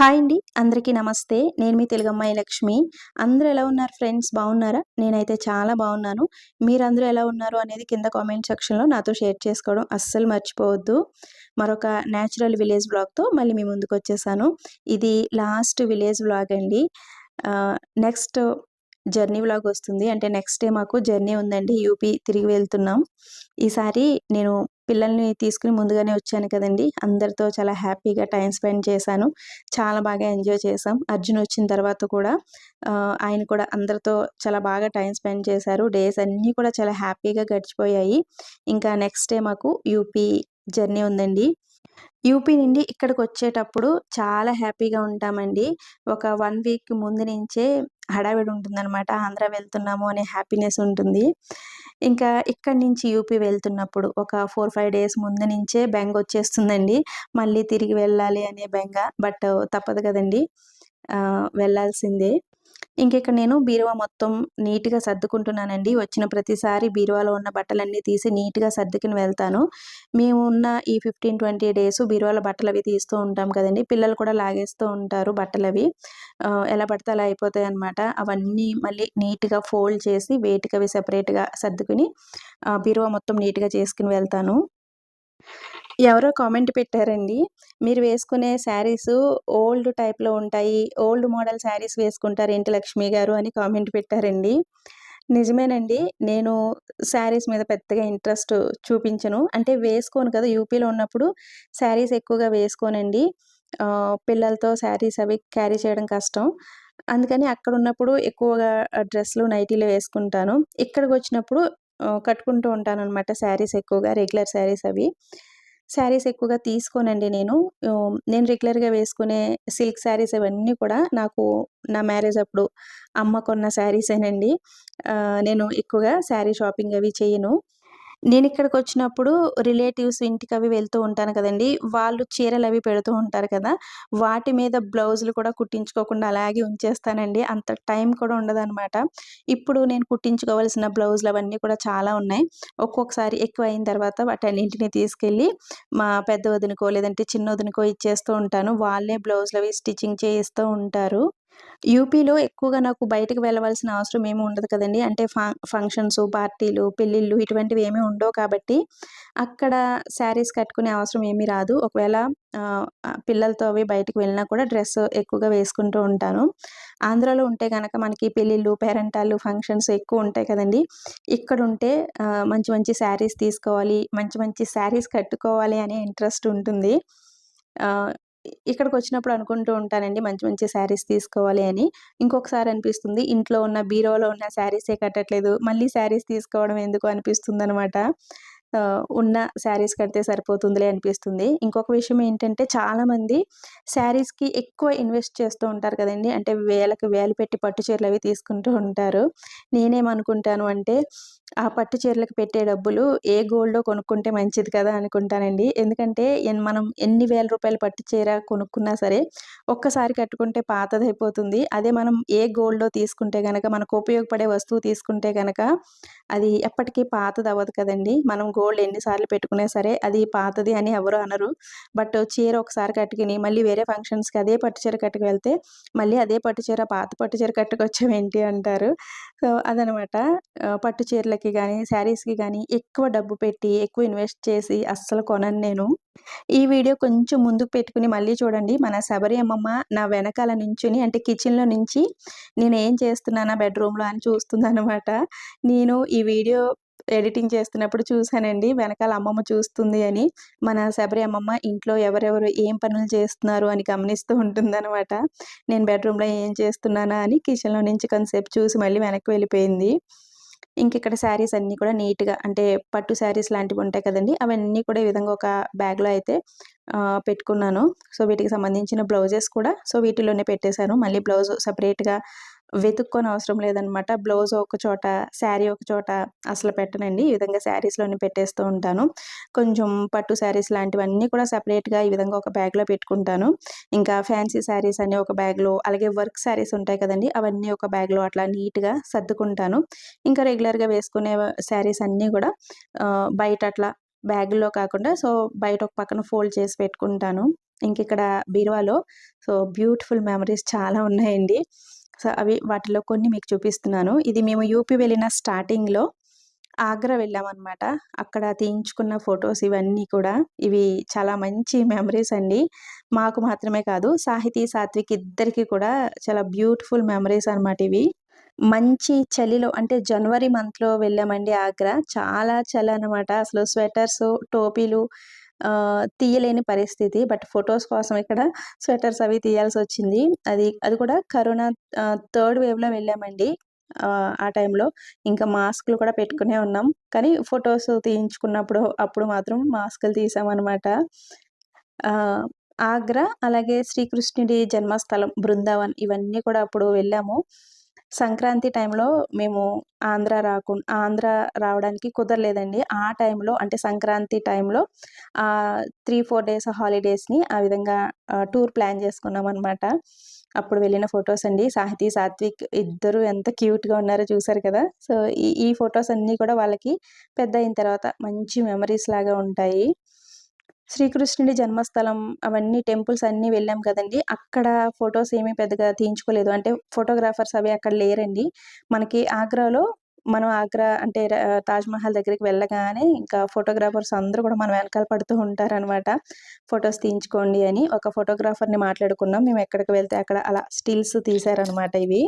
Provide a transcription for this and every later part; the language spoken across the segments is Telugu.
హాయ్ అండి. అందరికీ నమస్తే. నేను మీ తెలుగమ్మాయి లక్ష్మి. అందరూ ఎలా ఉన్నారు ఫ్రెండ్స్? బాగున్నారా? నేనైతే చాలా బాగున్నాను. మీరందరూ ఎలా ఉన్నారు అనేది కింద కామెంట్ సెక్షన్లో నాతో షేర్ చేసుకోవడం అస్సలు మర్చిపోవద్దు. మరొక న్యాచురల్ విలేజ్ బ్లాగ్తో మళ్ళీ మీ ముందుకు వచ్చేసాను. ఇది లాస్ట్ విలేజ్ బ్లాగ్ అండి. నెక్స్ట్ జర్నీ వ్లాగ్ వస్తుంది. అంటే నెక్స్ట్ డే మాకు జర్నీ ఉందండి. యూపీ తిరిగి వెళ్తున్నాం. ఈసారి నేను పిల్లల్ని తీసుకుని ముందుగానే వచ్చాను కదండి. అందరితో చాలా హ్యాపీగా టైం స్పెండ్ చేశాను. చాలా బాగా ఎంజాయ్ చేశాం. అర్జున్ వచ్చిన తర్వాత కూడా ఆయన కూడా అందరితో చాలా బాగా టైం స్పెండ్ చేశారు. డేస్ అన్నీ కూడా చాలా హ్యాపీగా గడిచిపోయాయి. ఇంకా నెక్స్ట్ డే మాకు యూపీ జర్నీ ఉందండి. యూపీ నుండి ఇక్కడికి వచ్చేటప్పుడు చాలా హ్యాపీగా ఉంటామండి. ఒక వన్ వీక్ ముందు నుంచే హడావిడి ఉంటుందన్నమాట. ఆంధ్ర వెళ్తున్నాము అనే హ్యాపీనెస్ ఉంటుంది. ఇంకా ఇక్కడి నుంచి యూపీ వెళ్తున్నప్పుడు ఒక ఫోర్ ఫైవ్ డేస్ ముందు నుంచే బెంగ వచ్చేస్తుందండి. మళ్ళీ తిరిగి వెళ్ళాలి అనే బెంగ. బట్ తప్పదు కదండి. వెళ్ళాల్సిందే. ఇక్కడ నేను బీరువా మొత్తం నీట్గా సర్దుకుంటున్నానండి. వచ్చిన ప్రతిసారి బీరువాలో ఉన్న బట్టలన్నీ తీసి నీట్గా సర్దుకుని వెళ్తాను. మేము ఉన్న ఈ ఫిఫ్టీన్ ట్వంటీ డేస్ బీరువాలో బట్టలు అవి తీస్తూ ఉంటాం కదండి. పిల్లలు కూడా లాగేస్తూ ఉంటారు బట్టలు అవి ఎలా పడితే అలా అయిపోతాయి అనమాట అవన్నీ మళ్ళీ నీట్గా ఫోల్డ్ చేసి వేటికి అవి సెపరేట్గా సర్దుకుని బీరువా మొత్తం నీట్గా చేసుకుని వెళ్తాను. ఎవరో కామెంట్ పెట్టారండి. మీరు వేసుకునే శారీస్ ఓల్డ్ టైప్లో ఉంటాయి. ఓల్డ్ మోడల్ శారీస్ వేసుకుంటారు ఏంటి లక్ష్మి గారు అని కామెంట్ పెట్టారండి. నిజమేనండి. నేను శారీస్ మీద పెద్దగా ఇంట్రెస్ట్ చూపించను. అంటే వేసుకోను కదా యూపీలో ఉన్నప్పుడు శారీస్ ఎక్కువగా వేసుకోనండి. పిల్లలతో శారీస్ అవి క్యారీ చేయడం కష్టం. అందుకని అక్కడ ఉన్నప్పుడు ఎక్కువగా డ్రెస్లు నైటీలు వేసుకుంటాను. ఇక్కడికి వచ్చినప్పుడు కట్టుకుంటూ ఉంటాను అనమాట శారీస్ ఎక్కువగా రెగ్యులర్ శారీస్ అవి. శారీస్ ఎక్కువగా తీసుకోనండి నేను. నేను రెగ్యులర్గా వేసుకునే సిల్క్ శారీస్ అవన్నీ కూడా నాకు నా మ్యారేజ్ అప్పుడు అమ్మ కొన్న శారీసేనండి. నేను ఎక్కువగా శారీ షాపింగ్ అవి చేయను. నేను ఇక్కడికి వచ్చినప్పుడు రిలేటివ్స్ ఇంటికి అవి వెళ్తూ ఉంటాను కదండి. వాళ్ళు చీరలు అవి పెడుతూ ఉంటారు కదా. వాటి మీద బ్లౌజులు కూడా కుట్టించుకోకుండా అలాగే ఉంచేస్తానండి. అంత టైం కూడా ఉండదన్నమాట. ఇప్పుడు నేను కుట్టించుకోవాల్సిన బ్లౌజులు అవన్నీ కూడా చాలా ఉన్నాయి. ఒక్కొక్కసారి ఎక్కువ అయిన తర్వాత వాటన్నింటినీ తీసుకెళ్ళి మా పెద్ద వదినకో లేదంటే చిన్న వదినకో ఇచ్చేస్తూ ఉంటాను. వాళ్ళే బ్లౌజులు అవి స్టిచ్చింగ్ చేయిస్తూ ఉంటారు. యూపీలో ఎక్కువగా నాకు బయటకు వెళ్ళవలసిన అవసరం ఏమి ఉండదు కదండి. అంటే ఫంక్షన్స్ పార్టీలు పెళ్ళిళ్ళు ఇటువంటివి ఏమీ ఉండవు కాబట్టి అక్కడ శారీస్ కట్టుకునే అవసరం ఏమీ రాదు. ఒకవేళ పిల్లలతో అవి బయటకు వెళ్ళినా కూడా డ్రెస్ ఎక్కువగా వేసుకుంటూ ఉంటాను. ఆంధ్రాలో ఉంటే కనుక మనకి పెళ్ళిళ్ళు పేరెంటాలు ఫంక్షన్స్ ఎక్కువ ఉంటాయి కదండి. ఇక్కడ ఉంటే మంచి మంచి శారీస్ తీసుకోవాలి మంచి మంచి శారీస్ కట్టుకోవాలి అనే ఇంట్రెస్ట్ ఉంటుంది. ఇక్కడికి వచ్చినప్పుడు అనుకుంటూ ఉంటానండి మంచి మంచి శారీస్ తీసుకోవాలి అని. ఇంకొకసారి అనిపిస్తుంది ఇంట్లో ఉన్న బీరోలో ఉన్న శారీసే కట్టట్లేదు మళ్ళీ శారీస్ తీసుకోవడం ఎందుకు అనిపిస్తుంది అనమాట ఉన్న శారీస్ కడితే సరిపోతుందిలే అనిపిస్తుంది. ఇంకొక విషయం ఏంటంటే చాలామంది శారీస్కి ఎక్కువ ఇన్వెస్ట్ చేస్తూ ఉంటారు కదండి. అంటే వేలకు వేలు పెట్టి పట్టు చీరలు అవి తీసుకుంటూ ఉంటారు. నేనేమనుకుంటాను అంటే ఆ పట్టు చీరలకు పెట్టే డబ్బులు ఏ గోల్డ్ కొనుక్కుంటే మంచిది కదా అనుకుంటానండి. ఎందుకంటే మనం ఎన్ని వేల రూపాయల పట్టు చీర కొనుక్కున్నా సరే ఒక్కసారి కట్టుకుంటే పాతదైపోతుంది. అదే మనం ఏ గోల్డ్లో తీసుకుంటే కనుక మనకు ఉపయోగపడే వస్తువు తీసుకుంటే కనుక అది ఎప్పటికీ పాతది అవ్వదు కదండి. మనం గోల్డ్ ఎన్నిసార్లు పెట్టుకున్నా సరే అది పాతది అని ఎవరు అనరు. బట్ చీర ఒకసారి కట్టుకుని మళ్ళీ వేరే ఫంక్షన్స్కి అదే పట్టు చీర కట్టుకు వెళ్తే మళ్ళీ అదే పట్టు చీర పాత పట్టు చీర కట్టుకొచ్చామేంటి అంటారు. సో అదనమాట. పట్టు చీరలకి కానీ శారీస్కి కానీ ఎక్కువ డబ్బు పెట్టి ఎక్కువ ఇన్వెస్ట్ చేసి అస్సలు కొనను నేను. ఈ వీడియో కొంచెం ముందుకు పెట్టుకుని మళ్ళీ చూడండి. మన శబరి అమ్మమ్మ నా వెనకాల నుంచుని అంటే కిచెన్లో నుంచి నేను ఏం చేస్తున్నానా బెడ్రూమ్లో అని చూస్తుంది అనమాట నేను ఈ వీడియో ఎడిటింగ్ చేస్తున్నప్పుడు చూశానండి. వెనకాల అమ్మమ్మ చూస్తుంది అని. మన శబరి అమ్మమ్మ ఇంట్లో ఎవరెవరు ఏం పనులు చేస్తున్నారు అని గమనిస్తూ ఉంటుందన్నమాట. నేను బెడ్రూమ్లో ఏం చేస్తున్నానా అని కిచెన్లో నుంచి కొంతసేపు చూసి మళ్ళీ వెనక్కి వెళ్ళిపోయింది. ఇంక ఇక్కడ శారీస్ అన్నీ కూడా నీట్గా అంటే పట్టు శారీస్ లాంటివి ఉంటాయి కదండి అవన్నీ కూడా ఈ విధంగా ఒక బ్యాగ్లో అయితే పెట్టుకున్నాను. సో వీటికి సంబంధించిన బ్లౌజెస్ కూడా సో వీటిలోనే పెట్టేశాను. మళ్ళీ బ్లౌజ్ సపరేట్గా వెతుక్కొని అవసరం లేదనమాట. బ్లౌజ్ ఒక చోట శారీ ఒక చోట అసలు పెట్టనండి. ఈ విధంగా శారీస్లోనే పెట్టేస్తూ ఉంటాను. కొంచెం పట్టు శారీస్ లాంటివన్నీ కూడా సపరేట్గా ఈ విధంగా ఒక బ్యాగ్లో పెట్టుకుంటాను. ఇంకా ఫ్యాన్సీ శారీస్ అన్ని ఒక బ్యాగ్లో అలాగే వర్క్ శారీస్ ఉంటాయి కదండి అవన్నీ ఒక బ్యాగ్లో అట్లా నీట్గా సర్దుకుంటాను. ఇంకా రెగ్యులర్గా వేసుకునే శారీస్ అన్నీ కూడా బయట అట్లా బ్యాగ్లో కాకుండా సో బయట ఒక పక్కన ఫోల్డ్ చేసి పెట్టుకుంటాను. ఇంక ఇక్కడ బీరువాలో సో బ్యూటిఫుల్ మెమరీస్ చాలా ఉన్నాయండి. సో అవి వాటిలో కొన్ని మీకు చూపిస్తున్నాను. ఇది మేము యూపీ వెళ్ళిన స్టార్టింగ్లో ఆగ్రా వెళ్ళామన్నమాట. అక్కడ తీయించుకున్న ఫొటోస్ ఇవన్నీ కూడా ఇవి చాలా మంచి మెమరీస్ అండి. మాకు మాత్రమే కాదు సాహితీ సాత్విక్ ఇద్దరికి కూడా చాలా బ్యూటిఫుల్ మెమరీస్ అనమాట ఇవి. మంచి చలిలో అంటే జనవరి మంత్లో వెళ్ళామండి ఆగ్రా. చాలా చలి అనమాట అసలు స్వెటర్స్ టోపీలు తీయలేని పరిస్థితి. బట్ ఫొటోస్ కోసం ఇక్కడ స్వెటర్స్ అవి తీయాల్సి వచ్చింది. అది అది కూడా కరోనా థర్డ్ వేవ్లో వెళ్ళామండి. ఆ టైంలో. ఇంకా మాస్క్లు కూడా పెట్టుకునే ఉన్నాం. కానీ ఫొటోస్ తీయించుకున్నప్పుడు అప్పుడు మాత్రం మాస్కులు తీసామన్నమాట. ఆగ్రా అలాగే శ్రీకృష్ణుడి జన్మస్థలం బృందావన్ ఇవన్నీ కూడా అప్పుడు వెళ్ళాము. సంక్రాంతి టైంలో మేము ఆంధ్ర రాకు ఆంధ్ర రావడానికి కుదరలేదండి. ఆ టైంలో అంటే సంక్రాంతి టైంలో త్రీ ఫోర్ డేస్ హాలిడేస్ని ఆ విధంగా టూర్ ప్లాన్ చేసుకున్నాం అనమాట అప్పుడు వెళ్ళిన ఫొటోస్ అండి. సాహితీ సాత్విక్ ఇద్దరు ఎంత క్యూట్గా ఉన్నారో చూసారు కదా! సో ఈ ఈ ఫొటోస్ అన్నీ కూడా వాళ్ళకి పెద్ద అయిన తర్వాత మంచి మెమరీస్ లాగా ఉంటాయి. శ్రీకృష్ణుడి జన్మస్థలం అవన్నీ టెంపుల్స్ అన్నీ వెళ్ళాం కదండి. అక్కడ ఫొటోస్ ఏమీ పెద్దగా తీయించుకోలేదు. అంటే ఫోటోగ్రాఫర్స్ అవి అక్కడ లేరండి. మనకి ఆగ్రాలో మనం ఆగ్రా అంటే తాజ్మహల్ దగ్గరికి వెళ్ళగానే ఇంకా ఫోటోగ్రాఫర్స్ అందరూ కూడా మనం వెనకాల పడుతూ ఉంటారనమాట ఫొటోస్ తీయించుకోండి అని ఒక ఫోటోగ్రాఫర్ని మాట్లాడుకున్నాం. మేము ఎక్కడికి వెళ్తే అక్కడ అలా స్టిల్స్ తీసారనమాట ఇవి.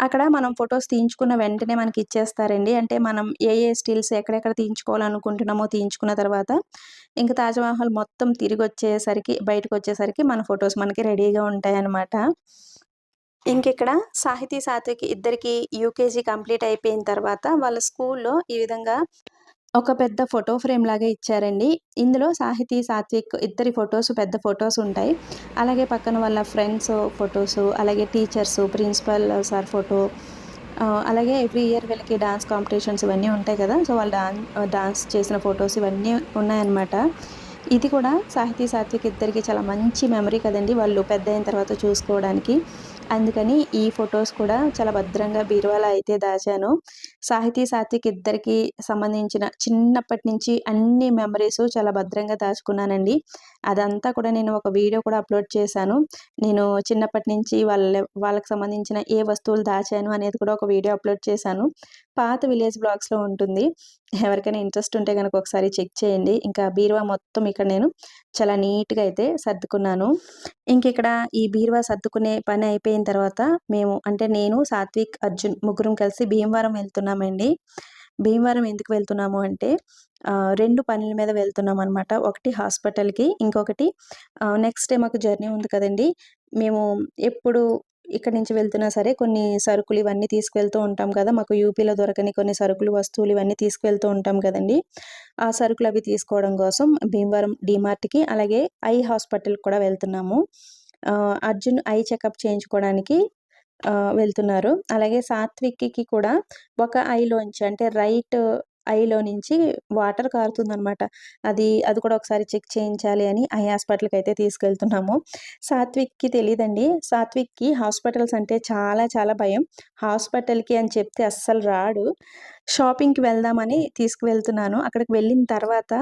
అక్కడ మనం ఫొటోస్ తీయించుకున్న వెంటనే మనకి ఇచ్చేస్తారండి. అంటే మనం ఏ ఏ స్టిల్స్ ఎక్కడెక్కడ తీయించుకోవాలనుకుంటున్నామో తీయించుకున్న తర్వాత ఇంకా తాజ్మహల్ మొత్తం తిరిగి వచ్చేసరికి బయటకు వచ్చేసరికి మన ఫొటోస్ మనకి రెడీగా ఉంటాయి అన్నమాట సాహితీ సాత్విక్ ఇద్దరికి యూకేజీ కంప్లీట్ అయిపోయిన తర్వాత వాళ్ళ స్కూల్లో ఈ విధంగా ఒక పెద్ద ఫోటో ఫ్రేమ్ లాగా ఇచ్చారండి. ఇందులో సాహితీ సాత్విక్ ఇద్దరి ఫొటోస్ పెద్ద ఫొటోస్ ఉంటాయి. అలాగే పక్కన వాళ్ళ ఫ్రెండ్స్ ఫొటోస్ అలాగే టీచర్స్ ప్రిన్సిపల్ సార్ ఫోటో అలాగే ఎవ్రీ ఇయర్ వీళ్ళకి డాన్స్ కాంపిటీషన్స్ ఇవన్నీ ఉంటాయి కదా. సో వాళ్ళు డాన్స్ డాన్స్ చేసిన ఫొటోస్ ఇవన్నీ ఉన్నాయన్నమాట. ఇది కూడా సాహితీ సాత్విక్ ఇద్దరికి చాలా మంచి మెమరీ కదండి. వాళ్ళు పెద్ద అయిన తర్వాత చూసుకోవడానికి. అందుకని ఈ ఫొటోస్ కూడా చాలా భద్రంగా బీరువాలో అయితే దాచాను. సాహితీ సాత్విక్ ఇద్దరికి సంబంధించిన చిన్నప్పటి నుంచి అన్ని మెమరీస్ చాలా భద్రంగా దాచుకున్నానండి. అదంతా కూడా నేను ఒక వీడియో కూడా అప్లోడ్ చేశాను. నేను చిన్నప్పటి నుంచి వాళ్ళ వాళ్ళకి సంబంధించిన ఏ వస్తువులు దాచాను అనేది కూడా ఒక వీడియో అప్లోడ్ చేశాను. పాత విలేజ్ బ్లాగ్స్లో ఉంటుంది. ఎవరికైనా ఇంట్రెస్ట్ ఉంటే కనుక ఒకసారి చెక్ చేయండి. ఇంకా బీరువా మొత్తం ఇక్కడ నేను చాలా నీట్గా అయితే సర్దుకున్నాను. ఇంక ఇక్కడ ఈ బీరువా సర్దుకునే పని అయిపోయిన తర్వాత మేము అంటే నేను సాత్విక్ అర్జున్ ముగ్గురం కలిసి భీమవరం వెళ్తున్నామండి. భీమవరం ఎందుకు వెళ్తున్నాము అంటే రెండు పనుల మీద వెళ్తున్నాం అనమాట ఒకటి హాస్పిటల్కి ఇంకొకటి నెక్స్ట్ డే మాకు జర్నీ ఉంది కదండి. మేము ఎప్పుడు ఇక్కడ నుంచి వెళ్తున్నా సరే కొన్ని సరుకులు ఇవన్నీ తీసుకువెళ్తూ ఉంటాం కదా. మాకు యూపీలో దొరకని కొన్ని సరుకులు వస్తువులు ఇవన్నీ తీసుకువెళ్తూ ఉంటాం కదండి. ఆ సరుకులు అవి తీసుకోవడం కోసం భీమవరం డిమార్ట్కి అలాగే ఐ హాస్పిటల్కి కూడా వెళ్తున్నాము. అర్జున్ ఐ చెకప్ చేయించుకోవడానికి వెళ్తున్నారు. అలాగే సాత్విక్కి కూడా ఒక ఐలోంచి అంటే రైట్ ఐలో నుంచి వాటర్ కారుతుందనమాట అది అది కూడా ఒకసారి చెక్ చేయించాలి అని ఐ హాస్పిటల్కి అయితే తీసుకెళ్తున్నాము. సాత్విక్కి తెలియదండి సాత్విక్కి హాస్పిటల్స్ అంటే చాలా చాలా భయం. హాస్పిటల్కి అని చెప్తే అస్సలు రాడు. షాపింగ్కి వెళ్దామని తీసుకువెళ్తున్నాను. అక్కడికి వెళ్ళిన తర్వాత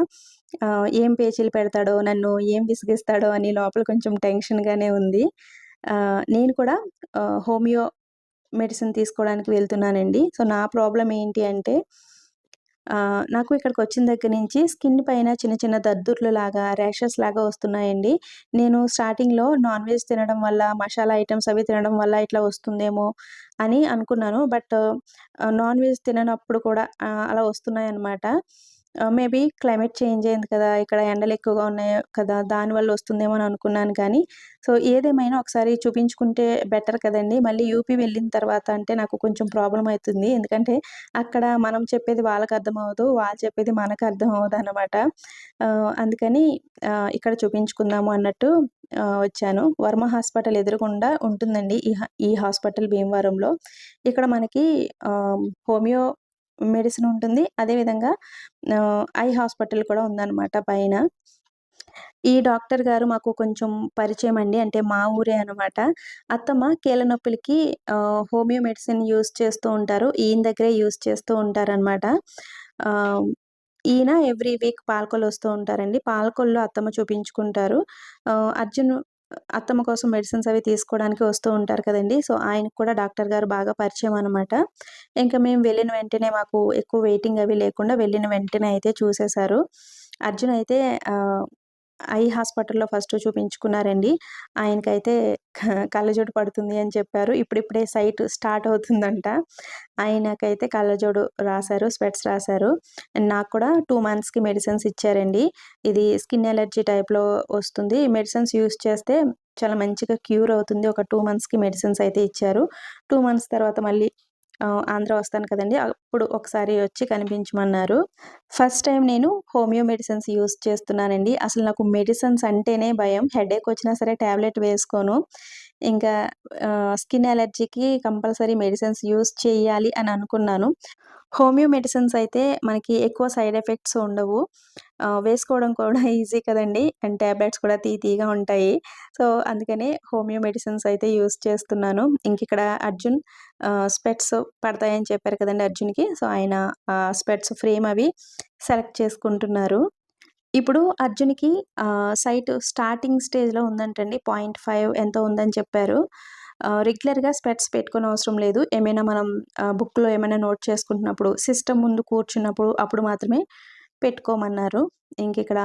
ఏం పేచీలు పెడతాడో నన్ను ఏం విసిగిస్తాడో అని లోపల కొంచెం టెన్షన్గానే ఉంది. నేను కూడా హోమియో మెడిసిన్ తీసుకోవడానికి వెళ్తున్నానండి. సో నా ప్రాబ్లం ఏంటి అంటే నాకు ఇక్కడికి వచ్చిన దగ్గర నుంచి స్కిన్ పైన చిన్న చిన్న దద్దుర్లు లాగా ర్యాషెస్ లాగా వస్తున్నాయండి. నేను స్టార్టింగ్లో నాన్ వెజ్ తినడం వల్ల మసాలా ఐటమ్స్ అవి తినడం వల్ల ఇట్లా వస్తుందేమో అని అనుకున్నాను. బట్ నాన్ వెజ్ తిననప్పుడు కూడా అలా వస్తున్నాయి అన్నమాట మేబీ క్లైమేట్ చేంజ్ అయింది కదా ఇక్కడ ఎండలు ఎక్కువగా ఉన్నాయి కదా దానివల్ల వస్తుందేమో అని అనుకున్నాను కానీ సో ఏదేమైనా ఒకసారి చూపించుకుంటే బెటర్ కదండి. మళ్ళీ యూపీ వెళ్ళిన తర్వాత అంటే నాకు కొంచెం ప్రాబ్లం అవుతుంది. ఎందుకంటే అక్కడ మనం చెప్పేది వాళ్ళకి అర్థం అవ్వదు వాళ్ళు చెప్పేది మనకు అర్థం అవ్వదు అనమాట అందుకని ఇక్కడ చూపించుకుందాము అన్నట్టు వచ్చాను. వర్మ హాస్పిటల్ ఎదురుకుండా ఉంటుందండి ఈ ఈ హాస్పిటల్ భీమవరంలో. ఇక్కడ మనకి హోమియో మెడిసిన్ ఉంటుంది. అదేవిధంగా ఐ హాస్పిటల్ కూడా ఉందన్నమాట పైన. ఈ డాక్టర్ గారు మాకు కొంచెం పరిచయం అండి. అంటే మా ఊరే అనమాట అత్తమ్మ కీళ్ళ నొప్పులకి హోమియో మెడిసిన్ యూస్ చేస్తూ ఉంటారు. ఈయన దగ్గరే యూస్ చేస్తూ ఉంటారనమాట ఈయన ఎవ్రీ వీక్ పాలకొల్లు వస్తూ ఉంటారండి. పాలకొల్లు అత్తమ్మ చూపించుకుంటారు. అర్జున్ అత్తమ్మ కోసం మెడిసిన్స్ అవి తీసుకోవడానికి వస్తూ ఉంటారు కదండీ! సో, ఆయనకు కూడా డాక్టర్ గారు బాగా పరిచయం అనమాట. ఇంకా మేము వెళ్ళిన వెంటనే మాకు ఎక్కువ వెయిటింగ్ అవి లేకుండా వెళ్ళిన వెంటనే అయితే చూసేశారు. అర్జున్ అయితే ఐ హాస్పిటల్‌లో ఫస్ట్ చూపించుకున్నారండి. ఆయనకైతే కళ్ళజోడు పడుతుంది అని చెప్పారు. ఇప్పుడిప్పుడే సైట్ స్టార్ట్ అవుతుందంట. ఆయనకైతే కళ్ళజోడు రాశారు. స్పెట్స్ రాశారు. నాకు కూడా టూ మంత్స్‌కి మెడిసిన్స్ ఇచ్చారండి. ఇది స్కిన్ ఎలర్జీ టైప్‌లో వస్తుంది. మెడిసిన్స్ యూస్ చేస్తే చాలా మంచిగా క్యూర్ అవుతుంది. ఒక టూ మంత్స్‌కి మెడిసిన్స్ అయితే ఇచ్చారు. టూ మంత్స్ తర్వాత మళ్ళీ ఆంధ్ర వస్తాను కదండీ! అప్పుడు ఒకసారి వచ్చి కనిపించమన్నారు. ఫస్ట్ టైం నేను హోమియో మెడిసిన్స్ యూస్ చేస్తున్నానండి. అసలు నాకు మెడిసిన్స్ అంటేనే భయం. హెడేక్ వచ్చినా సరే టాబ్లెట్ వేసుకోను. ఇంకా స్కిన్ అలర్జీకి కంపల్సరీ మెడిసిన్స్ యూస్ చేయాలి అని అనుకున్నాను. హోమియో మెడిసిన్స్ అయితే మనకి ఎక్కువ సైడ్ ఎఫెక్ట్స్ ఉండవు. వేసుకోవడం కూడా ఈజీ కదండి అండ్ టాబ్లెట్స్ కూడా తీ తీగా ఉంటాయి. సో, అందుకనే హోమియో మెడిసిన్స్ అయితే యూస్ చేస్తున్నాను. ఇంకిక్కడ అర్జున్ స్పెట్స్ పడతాయని చెప్పారు కదండి అర్జున్‌కి. సో, ఆయన స్పెట్స్ ఫ్రేమ్ అవి సెలెక్ట్ చేసుకుంటున్నారు. ఇప్పుడు అర్జున్‌కి సైట్ స్టార్టింగ్ స్టేజ్‌లో ఉందంటండి. పాయింట్ ఫైవ్ ఎంత ఉందని చెప్పారు. రెగ్యులర్‌గా స్పెట్స్ పెట్టుకోనవసరం లేదు. ఏమైనా మనం బుక్‌లో ఏమైనా నోట్ చేసుకుంటున్నప్పుడు, సిస్టమ్ ముందు కూర్చున్నప్పుడు అప్పుడు మాత్రమే పెట్టుకోమన్నారు. ఇంకిక్కడ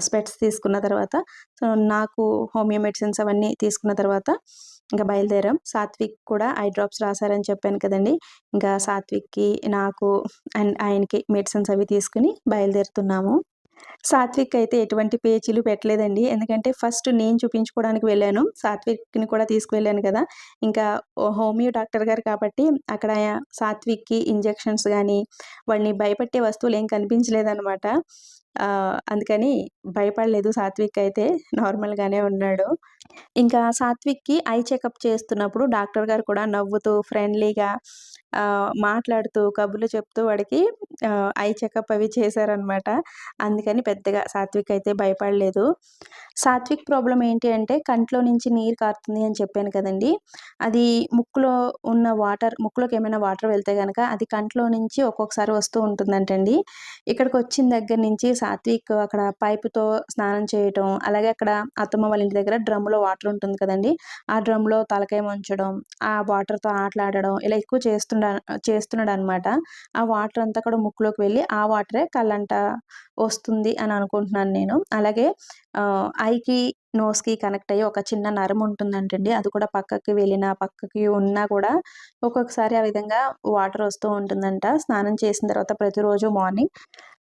స్పెట్స్ తీసుకున్న తర్వాత సో, నాకు హోమియో మెడిసిన్స్ అవన్నీ తీసుకున్న తర్వాత ఇంకా బయలుదేరాం. సాత్విక్ కూడా ఐ డ్రాప్స్ రాశారని చెప్పాను కదండీ! ఇంకా సాత్విక్‌కి, నాకు అండ్ ఆయనకి మెడిసిన్స్ అవి తీసుకొని బయలుదేరుతున్నాము. సాత్విక్ అయితే ఎటువంటి పేచీలు పెట్టలేదండి. ఎందుకంటే ఫస్ట్ నేను చూపించుకోవడానికి వెళ్ళాను. సాత్విక్‌ని కూడా తీసుకువెళ్ళాను కదా! ఇంకా హోమియో డాక్టర్ గారు కాబట్టి అక్కడ సాత్విక్‌కి ఇంజెక్షన్స్ కానీ వాడిని భయపెట్టే వస్తువులు ఏం కనిపించలేదన్నమాట అందుకని భయపడలేదు సాత్విక్ అయితే. నార్మల్‌గానే ఉన్నాడు. ఇంకా సాత్విక్‌కి ఐ చెకప్ చేస్తున్నప్పుడు డాక్టర్ గారు కూడా నవ్వుతూ, ఫ్రెండ్లీగా మాట్లాడుతూ, కబుర్లు చెప్తూ వాడికి ఐ చెకప్ అవి చేశారనమాట. అందుకని పెద్దగా సాత్విక్ అయితే భయపడలేదు. సాత్విక్ ప్రాబ్లం ఏంటి అంటే కంట్లో నుంచి నీరు కారుతుంది అని చెప్పాను కదండీ! అది ముక్కులో ఉన్న వాటర్ ముక్కులోకి ఏమైనా వాటర్ వెళ్తే కనుక అది కంట్లో నుంచి ఒక్కొక్కసారి వస్తూ ఉంటుందంటండి. ఇక్కడికొచ్చిన దగ్గర నుంచి సాత్విక్ అక్కడ పైపుతో స్నానం చేయటం, అలాగే అక్కడ అత్తమ్మ వాళ్ళ ఇంటి దగ్గర డ్రమ్‌లో వాటర్ ఉంటుంది కదండి ఆ డ్రమ్‌లో తలకాయ ముంచడం, ఆ వాటర్‌తో ఆటలాడడం ఇలా ఎక్కువ చేస్తుండ చేస్తున్నాడనమాట. ఆ వాటర్ అంతా కూడా ముక్కులోకి వెళ్ళి ఆ వాటరే కళ్ళంట వస్తుంది అని అనుకుంటున్నాను నేను. అలాగే ఐకి, నోస్‌కి కనెక్ట్ అయ్యి ఒక చిన్న నరం ఉంటుందంటండి. అది కూడా పక్కకి వెళ్ళినా, పక్కకి ఉన్నా కూడా ఒక్కొక్కసారి ఆ విధంగా వాటర్ వస్తూ ఉంటుందంట. స్నానం చేసిన తర్వాత ప్రతిరోజు మార్నింగ్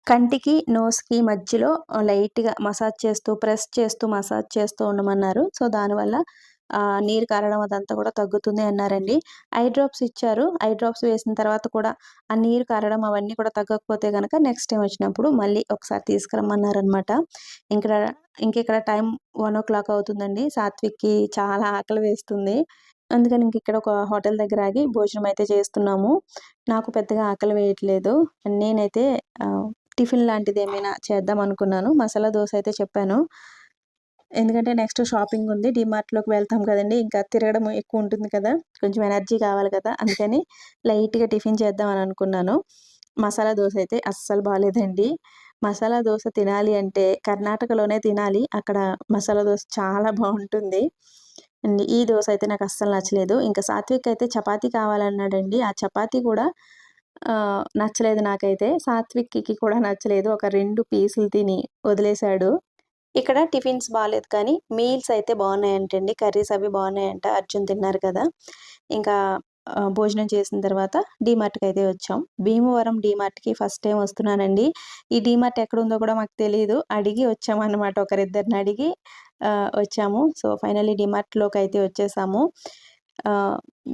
కంటికి, నోస్‌కి మధ్యలో లైట్‌గా మసాజ్ చేస్తూ, ప్రెస్ చేస్తూ, మసాజ్ చేస్తూ ఉండమన్నారు. సో, దానివల్ల నీరు కారడం అదంతా కూడా తగ్గుతుంది అన్నారండి. ఐ డ్రాప్స్ ఇచ్చారు. ఐ డ్రాప్స్ వేసిన తర్వాత కూడా ఆ నీరు కారడం అవన్నీ కూడా తగ్గకపోతే కనుక నెక్స్ట్ టైం వచ్చినప్పుడు మళ్ళీ ఒకసారి తీసుకురమ్మన్నారనమాట. ఇక్కడ ఇంకెక్కడ టైం 1:00 అవుతుందండి. సాత్విక్‌కి చాలా ఆకలి వేస్తుంది. అందుకని ఇంకిక్కడ ఒక హోటల్ దగ్గర ఆగి భోజనం అయితే చేస్తున్నాము. నాకు పెద్దగా ఆకలి వేయట్లేదు. నేనైతే టిఫిన్ లాంటిది ఏమైనా చేద్దాం అనుకున్నాను. మసాలా దోశ అయితే చెప్పాను. ఎందుకంటే నెక్స్ట్ షాపింగ్ ఉంది. డీమార్ట్‌లోకి వెళ్తాం కదండి ఇంకా తిరగడం ఎక్కువ ఉంటుంది కదా! కొంచెం ఎనర్జీ కావాలి కదా! అందుకని లైట్‌గా టిఫిన్ చేద్దాం అని అనుకున్నాను. మసాలా దోశ అయితే అస్సలు బాగాలేదండి మసాలా దోశ తినాలి అంటే కర్ణాటకలోనే తినాలి. అక్కడ మసాలా దోశ చాలా బాగుంటుంది అండ్ ఈ దోశ అయితే నాకు అస్సలు నచ్చలేదు. ఇంకా సాత్విక్ అయితే చపాతీ కావాలన్నాడండి. ఆ చపాతీ కూడా నచ్చలేదు నాకైతే. సాత్విక్‌కి కూడా నచ్చలేదు. ఒక రెండు పీసులు తిని వదిలేశాడు ఇక్కడ టిఫిన్స్ బాగాలేదు కానీ మీల్స్ అయితే బాగున్నాయంటండి. కర్రీస్ అవి బాగున్నాయంట. అర్జున్ తిన్నారు కదా! ఇంకా భోజనం చేసిన తర్వాత డీమార్ట్‌కి అయితే వచ్చాం. భీమవరం డీమార్ట్‌కి ఫస్ట్ టైం వస్తున్నానండి. ఈ డీమార్ట్ ఎక్కడుందో కూడా మాకు తెలియదు అడిగి వచ్చామన్నమాట. ఒకరిద్దరిని అడిగి వచ్చాము. సో, ఫైనల్లీ డీమార్ట్‌లోకి అయితే వచ్చేసాము.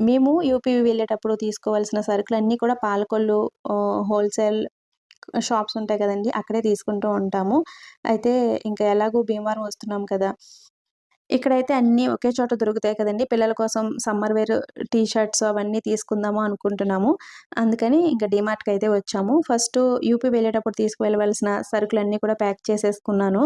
మేము యూపీ వెళ్ళేటప్పుడు తీసుకోవాల్సిన సరుకులు అన్నీ కూడా పాలకొల్లు హోల్‌సేల్ షాప్స్ ఉంటాయి కదండి అక్కడే తీసుకుంటూ ఉంటాము. అయితే ఇంకా ఎలాగో భీమవరం వస్తున్నాం కదా! ఇక్కడైతే అన్నీ ఒకే చోట దొరుకుతాయి కదండి పిల్లల కోసం సమ్మర్ వేర్ టీ షర్ట్స్ అవన్నీ తీసుకుందాము అనుకుంటున్నాము. అందుకని ఇంకా డీమార్ట్‌కి అయితే వచ్చాము. ఫస్ట్ యూపీ వెళ్ళేటప్పుడు తీసుకువెళ్ళవలసిన సరుకులన్నీ కూడా ప్యాక్ చేసేసుకున్నాను.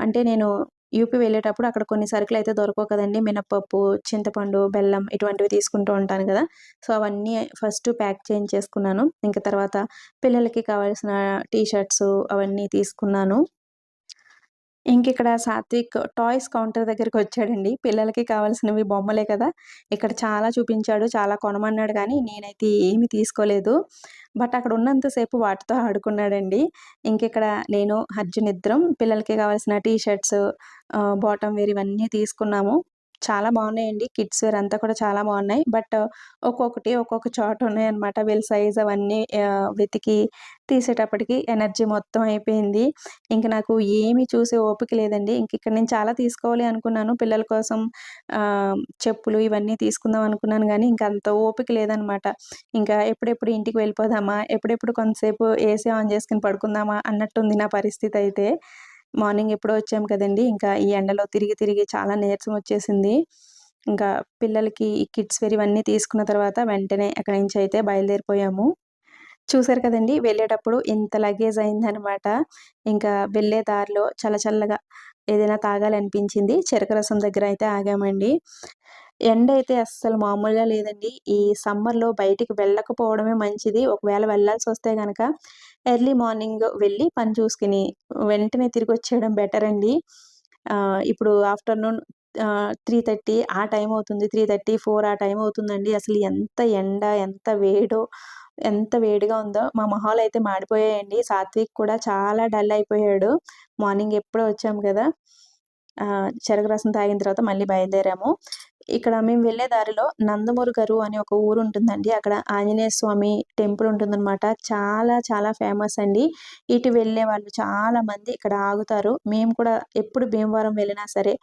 అంటే నేను యూపీ వెళ్ళేటప్పుడు అక్కడ కొన్ని సరుకులు అయితే దొరకవు కదండి మినపప్పు, చింతపండు, బెల్లం ఇటువంటివి తీసుకుంటూ ఉంటాను కదా! సో, అవన్నీ ఫస్ట్ ప్యాక్ చేయించేసుకున్నాను. ఇంకా తర్వాత పిల్లలకి కావాల్సిన టీ షర్ట్స్ అవన్నీ తీసుకున్నాను. ఇంకిక్కడ సాత్విక్ టాయ్స్ కౌంటర్ దగ్గరికొచ్చాడండి. పిల్లలకి కావాల్సినవి బొమ్మలే కదా! ఇక్కడ చాలా చూపించాడు. చాలా కొనమన్నాడు కానీ నేనైతే ఏమి తీసుకోలేదు. బట్ అక్కడ ఉన్నంత సేపు వాటితో ఆడుకున్నాడండి. ఇంకిక్కడ నేను, అర్జున్ ఇద్దరం పిల్లలకి కావాల్సిన టీ షర్ట్స్ బాటమ్ వేర్ ఇవన్నీ తీసుకున్నాము. చాలా బాగున్నాయండి. కిడ్స్ వేర్ అంతా కూడా చాలా బాగున్నాయి. బట్ ఒక్కొక్కటి ఒక్కొక్క చోట ఉన్నాయన్నమాట. వీళ్ళ సైజ్ అవన్నీ వెతికి తీసేటప్పటికి ఎనర్జీ మొత్తం అయిపోయింది. ఇంక నాకు ఏమి చూసే ఓపిక లేదండి. ఇంక ఇక్కడ నేను చాలా తీసుకోవాలి అనుకున్నాను. పిల్లల కోసం చెప్పులు ఇవన్నీ తీసుకుందాం అనుకున్నాను కానీ ఇంక అంత ఓపిక లేదనమాట. ఇంకా ఎప్పుడెప్పుడు ఇంటికి వెళ్ళిపోదామా? ఎప్పుడెప్పుడు కొంతసేపు ఏసీ ఆన్ చేసుకుని పడుకుందామా? అన్నట్టుంది నా పరిస్థితి అయితే. మార్నింగ్ ఎప్పుడో వచ్చాము కదండి ఇంకా ఈ ఎండలో తిరిగి తిరిగి చాలా నీరసం వచ్చేసింది. ఇంకా పిల్లలకి ఈ కిడ్స్ వేర్ ఇవన్నీ తీసుకున్న తర్వాత వెంటనే అక్కడి నుంచి అయితే బయలుదేరిపోయాము. చూసారు కదండి వెళ్ళేటప్పుడు ఇంత లగేజ్ అయిందనమాట. ఇంకా వెళ్ళే దారిలో చల్ల చల్లగా ఏదైనా తాగాలనిపించింది. చెరుకు రసం దగ్గర అయితే ఆగామండి. ఎండ అయితే అస్సలు మామూలుగా లేదండి. ఈ సమ్మర్‌లో బయటికి వెళ్ళకపోవడమే మంచిది. ఒకవేళ వెళ్ళాల్సి వస్తే కనుక ఎర్లీ మార్నింగ్ వెళ్ళి పని చూసుకొని వెంటనే తిరిగి వచ్చేయడం బెటర్ అండి. ఇప్పుడు ఆఫ్టర్‌నూన్ త్రీ థర్టీ ఆ టైం అవుతుంది. 3:30, 4 ఆ టైం అవుతుందండి. అసలు ఎంత ఎండ, ఎంత వేడో, ఎంత వేడిగా ఉందో. మా మొహాలైతే మాడిపోయాయండి. సాత్విక్ కూడా చాలా డల్ అయిపోయాడు. మార్నింగ్ ఎప్పుడో వచ్చాము కదా! చెరకు రసం తాగిన తర్వాత మళ్ళీ బయలుదేరాము. ఇక్కడ మేము వెళ్ళే దారిలో నందమూరుగరు అనే ఒక ఊరు ఉంటుందండి అక్కడ ఆంజనేయ స్వామి టెంపుల్ ఉంటుందన్నమాట చాలా చాలా ఫేమస్ అండి. ఇటు వెళ్ళేవాళ్ళు చాలా మంది ఇక్కడ ఆగుతారు. మేము కూడా ఎప్పుడు భీమవరం వెళ్ళినా సరే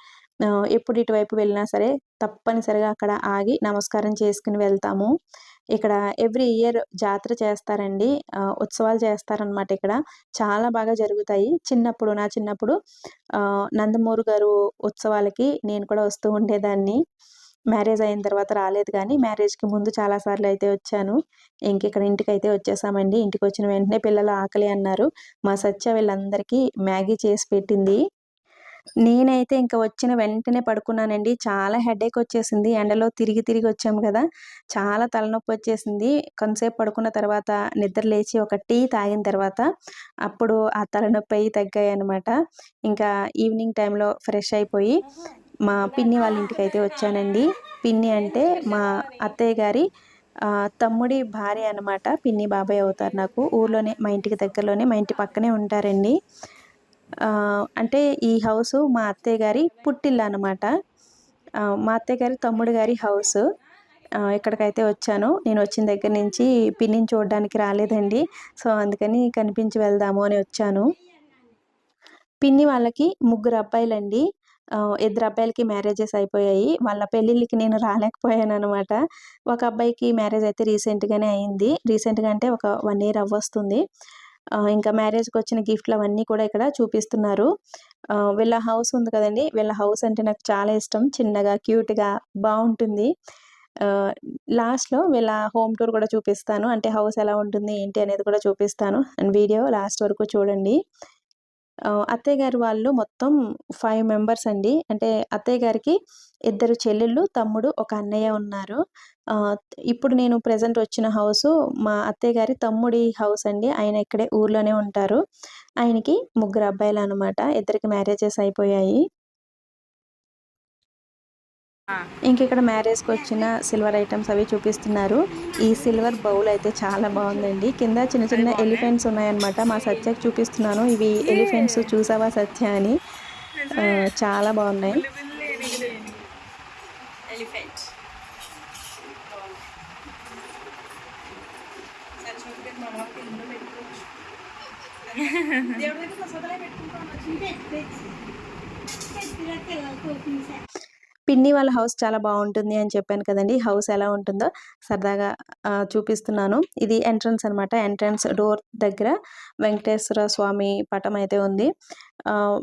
ఎప్పుడు ఇటువైపు వెళ్ళినా సరే తప్పనిసరిగా అక్కడ ఆగి నమస్కారం చేసుకుని వెళ్తాము. ఇక్కడ ఎవ్రీ ఇయర్ జాతర చేస్తారండి. ఉత్సవాలు చేస్తారనమాట ఇక్కడ. చాలా బాగా జరుగుతాయి. చిన్నప్పుడు నా చిన్నప్పుడు నందమూరు గారు ఉత్సవాలకి నేను కూడా వస్తూ ఉండేదాన్ని. మ్యారేజ్ అయిన తర్వాత రాలేదు కానీ మ్యారేజ్‌కి ముందు చాలా సార్లు అయితే వచ్చాను. ఇంకెక్కడ ఇంటికి అయితే వచ్చేసామండి. ఇంటికి వచ్చిన వెంటనే పిల్లలు ఆకలి అన్నారు. మా సత్య వీళ్ళందరికీ మ్యాగీ చేసి పెట్టింది. నేనైతే ఇంకా వచ్చిన వెంటనే పడుకున్నానండి. చాలా హెడేక్ వచ్చేసింది. ఎండలో తిరిగి తిరిగి వచ్చాము కదా చాలా తలనొప్పి వచ్చేసింది. కొంతసేపు పడుకున్న తర్వాత నిద్ర లేచి ఒక టీ తాగిన తర్వాత అప్పుడు ఆ తలనొప్పి తగ్గాయి అనమాట ఇంకా ఈవినింగ్ టైంలో ఫ్రెష్ అయిపోయి మా పిన్ని వాళ్ళ ఇంటికైతే వచ్చానండి. పిన్ని అంటే మా అత్తయ్య గారి తమ్ముడి భార్య అనమాట. పిన్ని, బాబాయ్ అవుతారు నాకు. ఊర్లోనే మా ఇంటికి దగ్గరలోనే మా ఇంటి పక్కనే ఉంటారండి. అంటే ఈ హౌసు మా అత్తయ్య గారి పుట్టిల్లు అనమాట మా అత్తయ్య గారి తమ్ముడు గారి హౌసు. ఇక్కడికైతే వచ్చాను. నేను వచ్చిన దగ్గర నుంచి పిన్నిని చూడడానికి రాలేదండి. సో, అందుకని కనిపించి వెళ్దాము అని వచ్చాను. పిన్ని వాళ్ళకి ముగ్గురు అబ్బాయిలండి. ఇద్దరు అబ్బాయిలకి మ్యారేజెస్ అయిపోయాయి. వాళ్ళ పెళ్ళిళ్ళకి నేను రాలేకపోయాను అనమాట ఒక అబ్బాయికి మ్యారేజ్ అయితే రీసెంట్‌గానే అయింది. రీసెంట్‌గా అంటే ఒక వన్ ఇయర్ అవ్వొస్తుంది. ఇంకా ఇంకా మ్యారేజ్‌కొచ్చిన గిఫ్ట్‌లు అవన్నీ కూడా ఇక్కడ చూపిస్తున్నారు. వీళ్ళ హౌస్ ఉంది కదండి వీళ్ళ హౌస్ అంటే నాకు చాలా ఇష్టం. చిన్నగా, క్యూట్‌గా బాగుంటుంది లాస్ట్‌లో వీళ్ళ హోమ్ టూర్ కూడా చూపిస్తాను. అంటే హౌస్ ఎలా ఉంటుంది, ఏంటి అనేది కూడా చూపిస్తాను. అండ్ వీడియో లాస్ట్ వరకు చూడండి. అత్తయ్య గారి వాళ్ళు మొత్తం ఫైవ్ మెంబర్స్ అండి. అంటే అత్తయ్య గారికి ఇద్దరు చెల్లెళ్ళు, తమ్ముడు, ఒక అన్నయ్య ఉన్నారు. ఇప్పుడు నేను ప్రజెంట్ వచ్చిన హౌస్ మా అత్తయ్య గారి తమ్ముడి హౌస్ అండి. ఆయన ఇక్కడే ఊర్లోనే ఉంటారు. ఆయనకి ముగ్గురు అబ్బాయిలు అనమాట ఇద్దరికి మ్యారేజెస్ అయిపోయాయి. ఆ! మ్యారేజ్కి వచ్చిన సిల్వర్ ఐటమ్స్ అవి చూపిస్తున్నారు. ఈ సిల్వర్ బౌల్ అయితే చాలా బాగుందండి. కింద చిన్న చిన్న ఎలిఫెంట్స్ ఉన్నాయన్నమాట. మా సత్యకి చూపిస్తున్నాను. ఇవి ఎలిఫెంట్స్ చూసావా సత్య అని. చాలా బాగున్నాయి. ఎలిఫెంట్ దేవుడి ప్రసాదాలే పెట్టుకుంటాం పిన్ని వాళ్ళ హౌస్ చాలా బాగుంటుంది అని చెప్పాను కదండి. హౌస్ ఎలా ఉంటుందో సరదాగా చూపిస్తున్నాను. ఇది ఎంట్రన్స్ అనమాట ఎంట్రన్స్ డోర్ దగ్గర వెంకటేశ్వర స్వామి పటం అయితే ఉంది.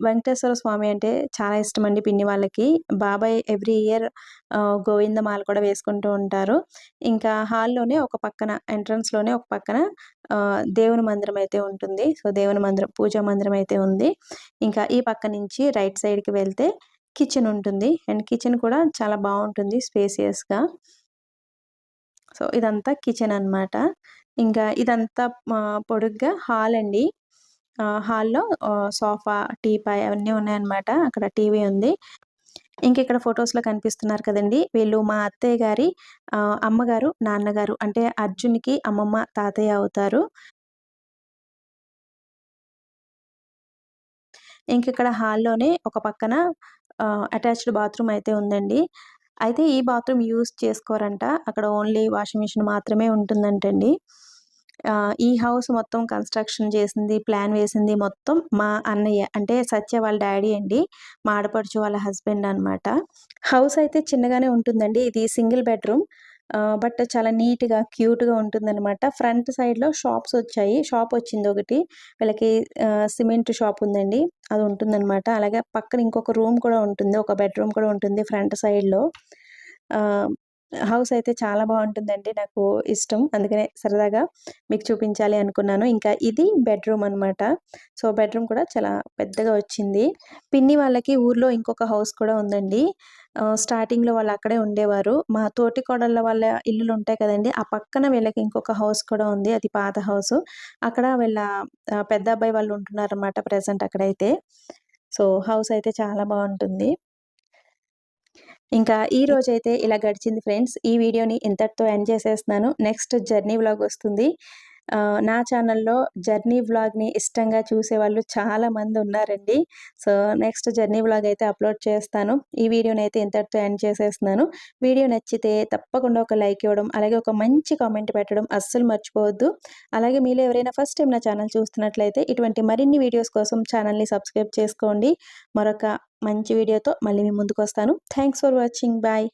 వెంకటేశ్వర స్వామి అంటే చాలా ఇష్టం అండి పిన్ని వాళ్ళకి. బాబాయ్ ఎవ్రీ ఇయర్ గోవిందమాల కూడా వేసుకుంటూ ఉంటారు. ఇంకా హాల్లోనే ఒక పక్కన ఎంట్రన్స్లోనే ఒక పక్కన దేవుని మందిరం అయితే ఉంటుంది. సో దేవుని మందిరం పూజా మందిరం అయితే ఉంది. ఇంకా ఈ పక్క నుంచి రైట్ సైడ్కి వెళ్తే కిచెన్ ఉంటుంది. అండ్ కిచెన్ కూడా చాలా బాగుంటుంది స్పేసియస్గా. సో ఇదంతా కిచెన్ అన్నమాట. ఇంకా ఇదంతా పొడుగ్గా హాల్ అండి. ఆ, హాల్లో సోఫా టీపాయ్ అవన్నీ ఉన్నాయన్నమాట. అక్కడ టీవీ ఉంది. ఇంక ఇక్కడ ఫొటోస్లో కనిపిస్తున్నారు కదండి. వీళ్ళు మా అత్తయ్య గారి ఆ, అమ్మగారు నాన్నగారు అంటే అర్జున్కి అమ్మమ్మ తాతయ్య అవుతారు. ఇంక ఇక్కడ హాల్లోనే ఒక పక్కన అటాచ్డ్ బాత్రూమ్ అయితే ఉందండి. అయితే ఈ బాత్రూమ్ యూస్ చేసుకోరంట. అక్కడ ఓన్లీ వాషింగ్ మిషన్ మాత్రమే ఉంటుందంటండి. ఈ హౌస్ మొత్తం కన్స్ట్రక్షన్ చేసింది ప్లాన్ వేసింది మొత్తం మా అన్నయ్య అంటే సత్య వాళ్ళ డాడీ అండి. మా ఆడపడుచు వాళ్ళ హస్బెండ్ అన్నమాట. హౌస్ అయితే చిన్నగానే ఉంటుందండి. ఇది సింగిల్ బెడ్రూమ్. బట్ చాలా నీట్గా క్యూట్గా ఉంటుందన్నమాట. ఫ్రంట్ సైడ్లో షాప్స్ వచ్చాయి. షాప్ వచ్చింది ఒకటి. వీళ్ళకి సిమెంట్ షాప్ ఉందండి. అది ఉంటుందన్నమాట. అలాగే పక్కన ఇంకొక రూమ్ కూడా ఉంటుంది. ఒక బెడ్రూమ్ కూడా ఉంటుంది ఫ్రంట్ సైడ్లో. హౌస్ అయితే చాలా బాగుంటుందండి నాకు ఇష్టం. అందుకనే సరదాగా మీకు చూపించాలి అనుకున్నాను. ఇంకా ఇది బెడ్రూమ్ అన్నమాట. సో బెడ్రూమ్ కూడా చాలా పెద్దగా వచ్చింది. పిన్ని వాళ్ళకి ఊర్లో ఇంకొక హౌస్ కూడా ఉందండి. స్టార్టింగ్లో వాళ్ళు అక్కడే ఉండేవారు. మా తోటి కోడళ్ళ వాళ్ళ ఇల్లులు ఉంటాయి కదండి ఆ పక్కన వీళ్ళకి ఇంకొక హౌస్ కూడా ఉంది. అది పాత హౌస్. అక్కడ వీళ్ళ పెద్ద అబ్బాయి వాళ్ళు ఉంటున్నారన్నమాట ప్రజెంట్ అక్కడైతే. సో హౌస్ అయితే చాలా బాగుంటుంది. ఇంకా ఈ రోజు అయితే ఇలా గడిచింది ఫ్రెండ్స్. ఈ వీడియోని ఇంతటితో ఎండ్ చేసేస్తున్నాను. నెక్స్ట్ జర్నీ వ్లాగ్ వస్తుంది. నా ఛానల్లో జర్నీ వ్లాగ్ని ఇష్టంగా చూసే వాళ్ళు చాలా మంది ఉన్నారండి. సో నెక్స్ట్ జర్నీ వ్లాగ్ అయితే అప్లోడ్ చేస్తాను. ఈ వీడియోని అయితే ఇంతటితో ఎండ్ చేసేస్తున్నాను. వీడియో నచ్చితే తప్పకుండా ఒక లైక్ ఇవ్వడం అలాగే ఒక మంచి కామెంట్ పెట్టడం అస్సలు మర్చిపోవద్దు. అలాగే మీరు ఎవరైనా ఫస్ట్ టైం నా ఛానల్ చూస్తున్నట్లయితే ఇటువంటి మరిన్ని వీడియోస్ కోసం ఛానల్ని సబ్స్క్రైబ్ చేసుకోండి. మరొక మంచి వీడియోతో మళ్ళీ మీ ముందుకు వస్తాను థ్యాంక్స్ ఫర్ వాచింగ్. బాయ్.